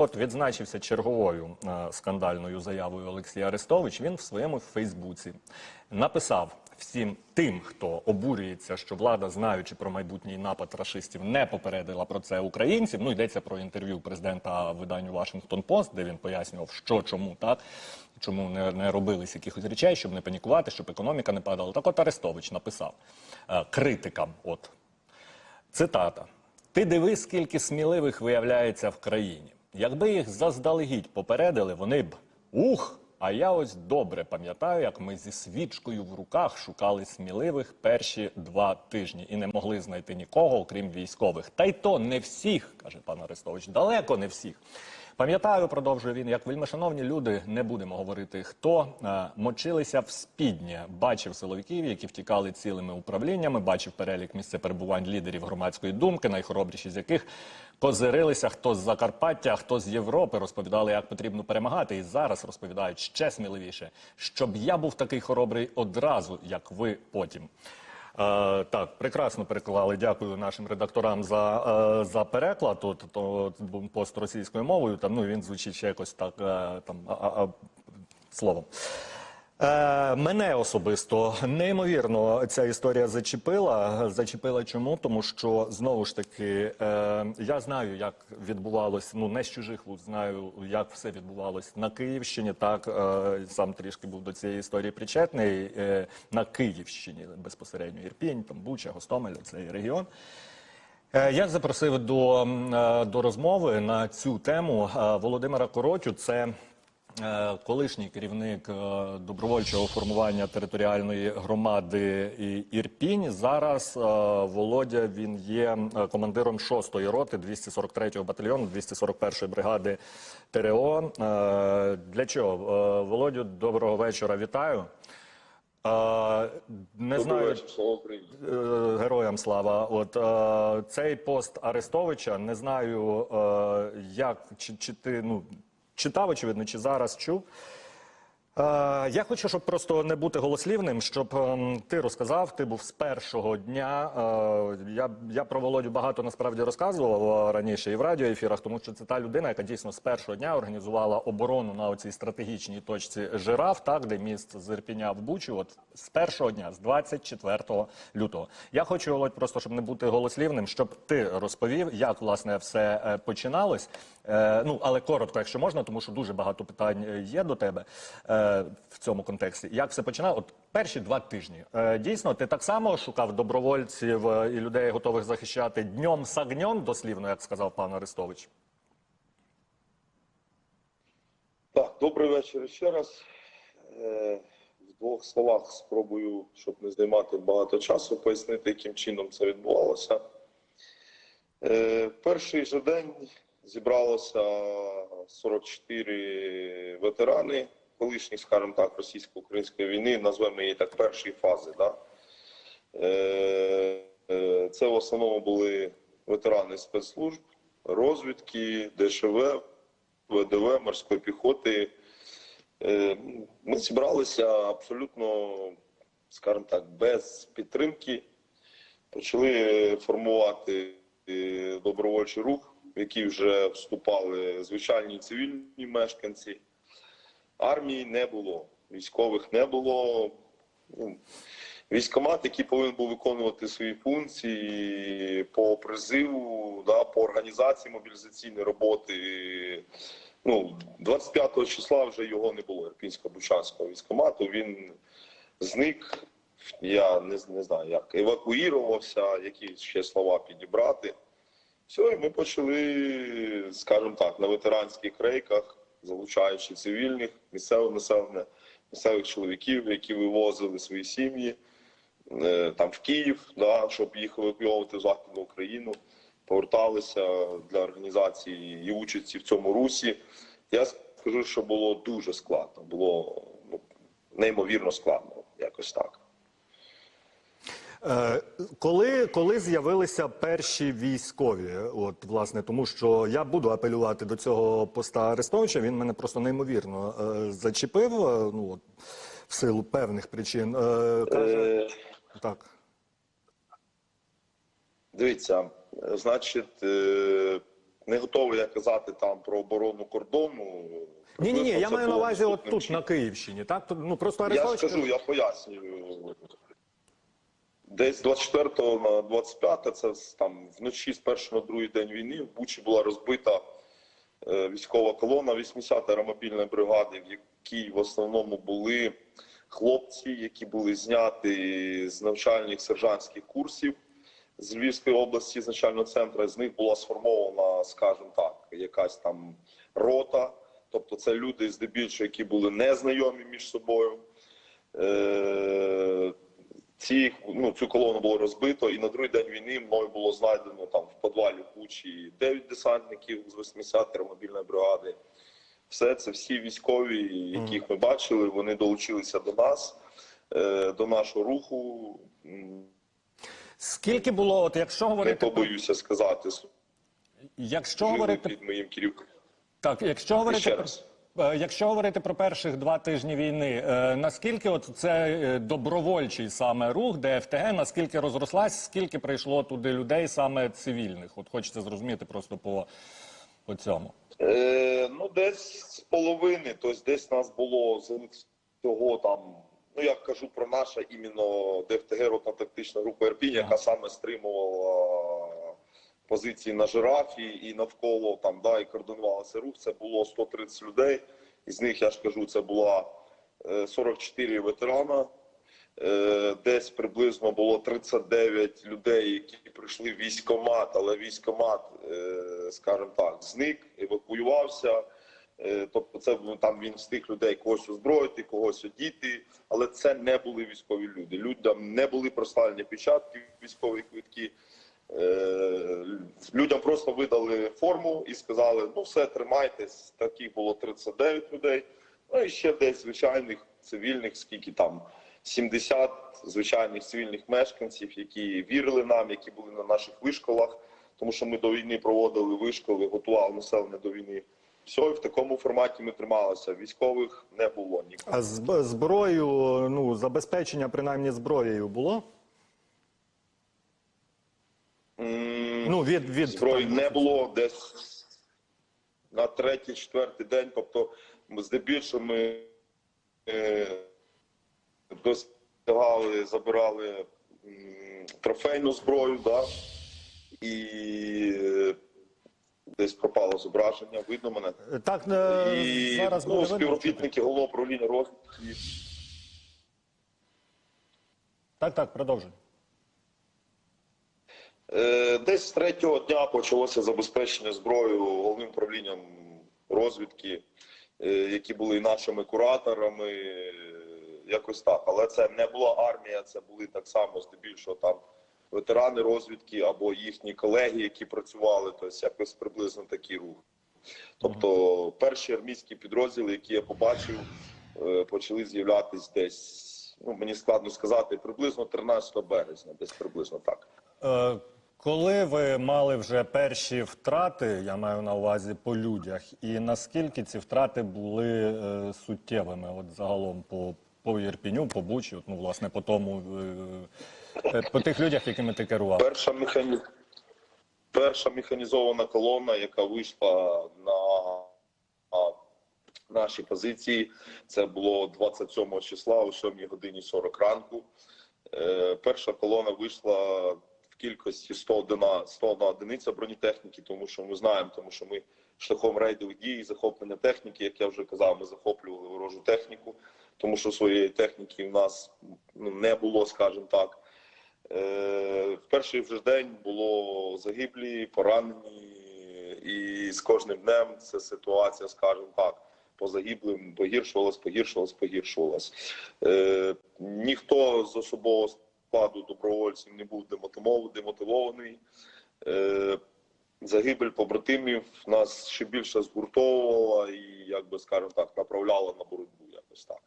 От відзначився черговою е, скандальною заявою Олексій Арестович. Він в своєму Фейсбуці написав всім тим, хто обурюється, що влада, знаючи про майбутній напад рашистів, не попередила про це українців. Ну йдеться про інтерв'ю президента виданню Вашингтон Пост, де він пояснював, що чому так. Чому не, не робились якихось речей, щоб не панікувати, щоб економіка не падала. Так от Арестович написав е, критикам, от Цитата: Ти дивись, скільки сміливих виявляється в країні. Якби їх заздалегідь попередили, вони б ух. А я ось добре пам'ятаю, як ми зі свічкою в руках шукали сміливих перші два тижні і не могли знайти нікого, окрім військових. Та й то не всіх, каже пан Арестович, далеко не всіх. Пам'ятаю, продовжує він, як вельмишановні люди, не будемо говорити хто, е, мочилися в спідні. Бачив силовиків, які втікали цілими управліннями, бачив перелік місце перебувань лідерів громадської думки, найхоробріші з яких козирилися хто з Закарпаття, хто з Європи, розповідали, як потрібно перемагати. І зараз розповідають ще сміливіше, щоб я був такий хоробрий одразу, як ви потім. Е, так, прекрасно переклали. Дякую нашим редакторам за, е, за переклад. Тут то, пост російською мовою. Там ну він звучить ще якось так е, там словом. Е, мене особисто неймовірно ця історія зачепила. Зачепила чому? Тому що знову ж таки е, я знаю, як відбувалось, ну не з чужих вуст, знаю, як все відбувалось на Київщині. Так е, сам трішки був до цієї історії причетний на Київщині безпосередньо Ірпінь, там Буча, Гостомель, цей регіон. Я запросив до, до розмови на цю тему Володимира Коротю. Це колишній керівник е, добровольчого формування територіальної громади Ірпінь. Зараз е, Володя він є е, командиром 6-ї роти 243-го батальйону 241-ї бригади ТРО. Е, Для чого? Е, Володю, доброго вечора. Вітаю. Е, Не знаю. Е, Героям слава. От е, цей пост Арестовича не знаю, е, як чи, чи ти ну читав, очевидно, чи зараз чув. Е, я хочу, щоб просто не бути голослівним, щоб ем, ти розказав, ти був з першого дня. Е, я, я про Володю багато насправді розказував е, раніше і в радіоефірах, тому що це та людина, яка дійсно з першого дня організувала оборону на оцій стратегічній точці жираф, так, де міст з Ірпіня в Бучу. От з першого дня, з 24 лютого. Я хочу, Володь, просто щоб не бути голослівним, щоб ти розповів, як власне все починалось. Е, ну, але коротко, якщо можна, тому що дуже багато питань е, є до тебе е, в цьому контексті. Як все починало? От перші два тижні. Е, дійсно, ти так само шукав добровольців е, і людей, готових захищати днем з огнем, дослівно, як сказав пан Арестович. Так, добрий вечір ще раз. Е, В двох словах спробую, щоб не займати багато часу, пояснити, яким чином це відбувалося. Е, Перший же день зібралося 44 ветерани колишніх, скажімо так, російсько-української війни, назвемо її так першої фази. Да? Е, е, Це в основному були ветерани спецслужб, розвідки, ДШВ, ВДВ, морської піхоти. Е, Ми зібралися абсолютно, скажімо так, без підтримки. Почали формувати добровольчий рух, в який вже вступали звичайні цивільні мешканці. Армії не було, військових не було. Ну, Військомат, який повинен був виконувати свої функції по призиву, да, по організації мобілізаційної роботи. Ну, 25 числа вже його не було, Ірпінсько-Бучанського військомату. Він зник. Я не, не знаю, як евакуювався, які ще слова підібрати. Все, і ми почали, скажімо так, на ветеранських рейках, залучаючи цивільних, місцеве населення, місцевих чоловіків, які вивозили свої сім'ї е, там в Київ, да, щоб їх евакуйовувати в Західну Україну, поверталися для організації і участі в цьому русі. Я скажу, що було дуже складно, було ну, неймовірно складно, якось так. Е, коли, коли з'явилися перші військові, от власне, тому що я буду апелювати до цього поста Арестовича, він мене просто неймовірно е, зачепив, е, ну от, в силу певних причин. Е, каже, Е, так. Дивіться, значить, е, Не готовий я казати там про оборону кордону. Ні, ні, ні, я маю на увазі от тут, на Київщині. Так, ну просто Я скажу, я пояснюю. Десь 24 на 25, це там вночі з першого на другий день війни в Бучі була розбита е, військова колона 80-ї аеромобільної бригади, в якій в основному були хлопці, які були зняті з навчальних сержантських курсів з Львівської області, з навчального центру. З них була сформована, скажімо так, якась там рота. Тобто це люди здебільшого, які були незнайомі між собою. Е, ці, ну, цю колону було розбито, і на другий день війни мною було знайдено там в підвалі Бучі 9 десантників з 80-ї мобільної бригади. Все це всі військові, яких ми бачили, вони долучилися до нас, е, до нашого руху. Скільки було, от якщо говорити... про- побоюся сказати, Якщо говорити під моїм керівником. Так, якщо говорити ще раз. Е, якщо говорити про перших два тижні війни, е, наскільки от це е, добровольчий саме рух ДФТГ, наскільки розрослась, скільки прийшло туди людей саме цивільних? От хочеться зрозуміти просто по, по цьому. Е, ну, десь з половини, тобто десь нас було з цього там. Ну, я кажу про наше іменно ДФТГ ротна тактична група Ірпінь, яка саме стримувала позиції на жирафі і навколо там, да, і координувала рух. Це було 130 людей. Із них я ж кажу, це була е, 44 ветерана. Е, Десь приблизно було 39 людей, які прийшли в військкомат, але військкомат, е, скажімо так, зник, евакуювався. Е, Тобто, це ну, там він встиг людей когось озброїти, когось одіти, але це не були військові люди. Людям не були проставлені печатки, військові квитки. Е, Людям просто видали форму і сказали: ну все, тримайтесь. Таких було 39 людей. Ну і ще десь звичайних цивільних, скільки там 70 звичайних цивільних мешканців, які вірили нам, які були на наших вишколах, тому що ми до війни проводили вишколи, готували населення до війни. Все, і в такому форматі ми трималися. Військових не було ніколи. А з зброєю, ну забезпечення принаймні зброєю було? Ну від від зброї не було десь на третій, четвертий день. Тобто, здебільшого ми е, досягали, забирали м, трофейну зброю, да, і е, десь пропало зображення, видно мене. Так е, І зараз ну, видно. співробітники головного управління розвідки. Так, так, продовжуй. Е, Десь з третього дня почалося забезпечення зброєю головним управлінням розвідки, е, які були нашими кураторами, е, якось так. Але це не була армія, це були так само здебільшого там ветерани розвідки або їхні колеги, які працювали, тобто якось приблизно такий рух. Тобто перші армійські підрозділи, які я побачив, почали з'являтись десь. Ну мені складно сказати, приблизно 13 березня, десь приблизно так. Коли ви мали вже перші втрати, я маю на увазі по людях, і наскільки ці втрати були е, суттєвими, от загалом по, по Ірпіню, по Бучі, от, ну, власне, по тому, е, е, по тих людях, якими ти керував? Перша механі... Перша механізована колона, яка вийшла на наші позиції, це було 27 числа о 7 годині 40 ранку. Е, перша колона вийшла кількості 101, 101 одиниця бронетехніки, тому що ми знаємо, тому що ми шляхом рейдових дій, захоплення техніки, як я вже казав, ми захоплювали ворожу техніку, тому що своєї техніки в нас ну, не було, скажімо так. Е, В перший вже день було загиблі, поранені, і з кожним днем ця ситуація, скажімо так, по загиблим погіршувалась, погіршувалась, погіршувалась. Е, Ніхто з особового складу добровольців не був демотивований. Е, Загибель побратимів нас ще більше згуртовувала і, як би скажемо так, направляла на боротьбу якось так.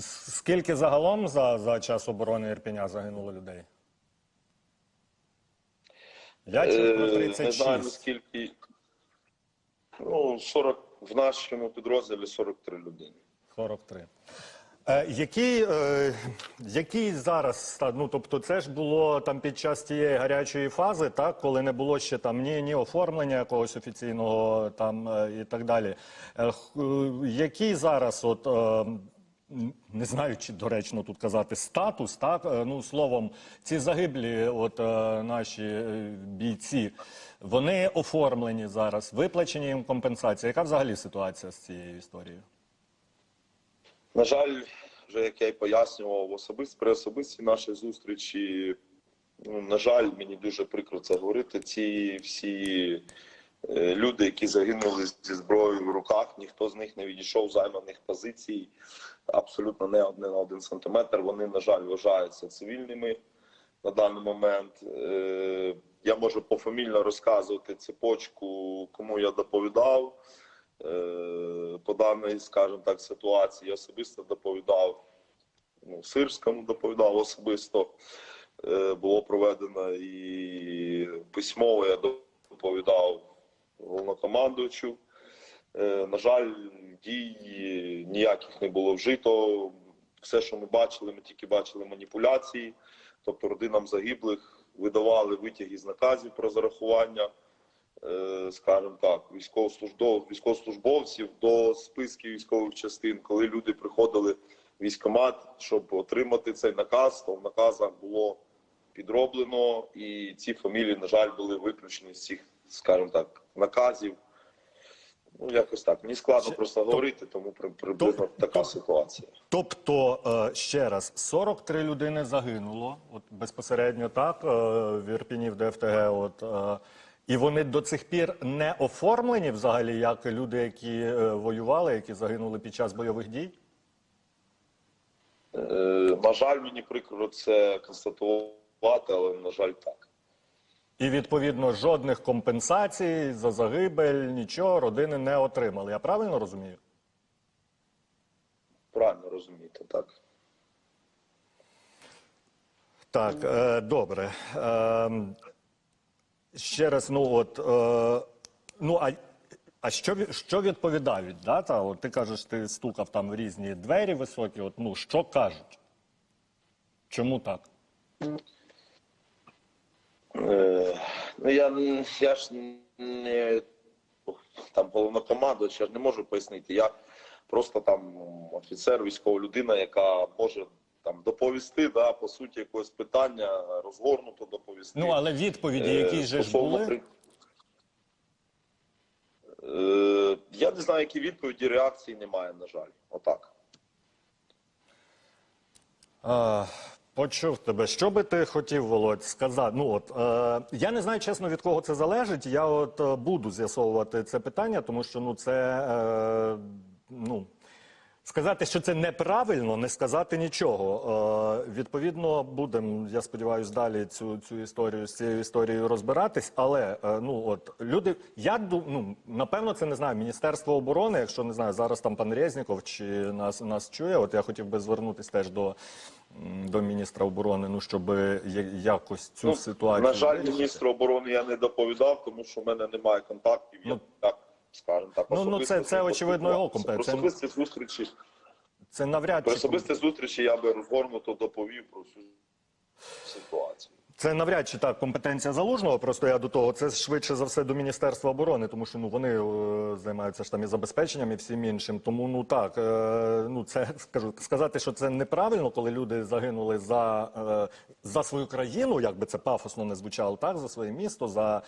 Скільки загалом за, за час оборони Ірпіня загинуло людей? Я чув про Е, Не знаю 36. наскільки. Ну, 40, в нашому підрозділі 43 людини. 43. Е, який, е, який зараз стан? Ну тобто, це ж було там під час тієї гарячої фази, так коли не було ще там ні, ні оформлення якогось офіційного там е, і так далі. Е, е, який зараз, от е, не знаю, чи доречно тут казати статус, так е, ну словом, ці загиблі, от е, наші е, бійці, вони оформлені зараз, виплачені їм компенсації. Яка взагалі ситуація з цією історією? На жаль, вже як я й пояснював, особисто при особистій нашій зустрічі. Ну, на жаль, мені дуже прикро це говорити. Ці всі е, люди, які загинули зі зброєю в руках, ніхто з них не відійшов займаних позицій. Абсолютно не один на один сантиметр. Вони, на жаль, вважаються цивільними на даний момент. Е, Я можу пофамільно розказувати цепочку, кому я доповідав по даній, скажімо так, ситуації. Особисто доповідав ну, Сирському доповідав особисто. Е, Було проведено і письмово я доповідав головнокомандуючу. Е, На жаль, дій ніяких не було вжито. Все, що ми бачили, ми тільки бачили маніпуляції. Тобто родинам загиблих видавали витяги з наказів про зарахування, е, скажімо так, військовослужбов- військовослужбовців до списків військових частин, коли люди приходили в військкомат, щоб отримати цей наказ, то в наказах було підроблено, і ці фамілії, на жаль, були виключені з цих, скажімо так, наказів. Ну, якось так. Мені складно Ще- просто то- говорити, тому при- приблизно то- така ситуація. Тобто, е, ще раз, 43 людини загинуло, от безпосередньо так, е, в Ірпіні, в ДФТГ. От, е, і вони до цих пір не оформлені взагалі, як люди, які е, воювали, які загинули під час бойових дій? Е, На жаль, мені прикро це констатувати, але на жаль, так. І відповідно жодних компенсацій за загибель, нічого родини не отримали. Я правильно розумію? Правильно розумієте, так. Так, е, добре. Е, ще раз, ну от, е, ну а, а що, що відповідають? Да? Та, от ти кажеш, ти стукав там в різні двері високі. От, ну, що кажуть? Чому так? Е, ну я, я ж не там головнокомандувач, я ж не можу пояснити. Я просто там офіцер, військова людина, яка може там доповісти, да, по суті, якогось питання, розгорнуто доповісти. Ну, але відповіді, Е, які же ж були. при- Е, я не знаю, які відповіді, реакції немає, на жаль. Отак. А, почув тебе. Що би ти хотів, Володь, сказати? Ну от е, я не знаю, чесно, від кого це залежить. Я от е, буду з'ясовувати це питання, тому що ну це е, ну. Сказати, що це неправильно, не сказати нічого. Е, відповідно, будемо, я сподіваюся, далі цю, цю історію з цією історією розбиратись. Але е, ну от люди, я ну напевно, це не знаю. Міністерство оборони, якщо не знаю, зараз там пан Резніков чи нас нас чує. От я хотів би звернутися теж до, до міністра оборони. Ну щоб я- якось цю ситуацію Ну, на жаль, міністру оборони я не доповідав, тому що в мене немає контактів. Я Ну, так скажімо так. ну, ну, це- це, очевидно, його компетенція. Особисті зустрічі, Це навряд чи особисті зустрічі я би розгорнуто доповів про цю ситуацію. Це навряд чи так компетенція залужного. Просто я до того. Це швидше за все до міністерства оборони, тому що ну вони е, займаються ж там і забезпеченням і всім іншим. Тому ну так е, ну це скажу сказати, що це неправильно, коли люди загинули за, е, за свою країну, як би це пафосно не звучало, так за своє місто. За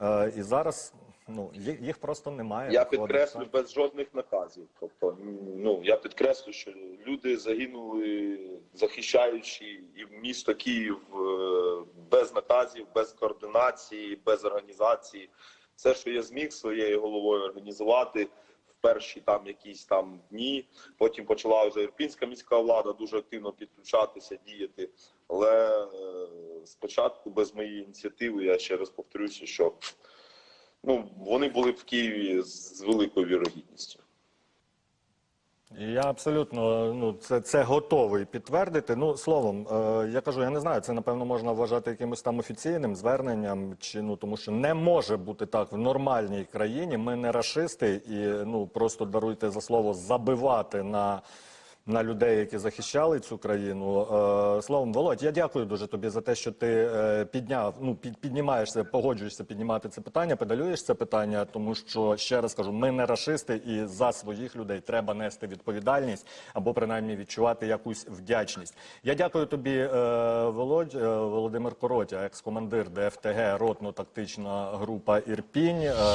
е, і зараз ну їх, їх просто немає. Я виходить, підкреслю так. без жодних наказів. Тобто, ну я підкреслю, що люди загинули, захищаючи і місто Київ е, без наказів, без координації, без організації. Все, що я зміг своєю головою організувати в перші там якісь там дні. Потім почала вже ірпінська міська влада дуже активно підключатися, діяти. Але е, спочатку без моєї ініціативи, я ще раз повторюся, що ну вони були в Києві з великою вірогідністю. Я абсолютно ну це, це готовий підтвердити. Ну словом, е, я кажу, я не знаю. Це напевно можна вважати якимось там офіційним зверненням, чи ну тому, що не може бути так в нормальній країні. Ми не рашисти і ну просто даруйте за слово забивати на на людей, які захищали цю країну. Е, Словом, Володь, я дякую дуже тобі за те, що ти е, підняв, ну під, піднімаєшся, погоджуєшся піднімати це питання, педалюєш це питання, тому що ще раз кажу, ми не рашисти, і за своїх людей треба нести відповідальність або принаймні відчувати якусь вдячність. Я дякую тобі, е, Володь, Володимир Коротя, екс-командир ДФТГ, ротно-тактична група Ірпінь.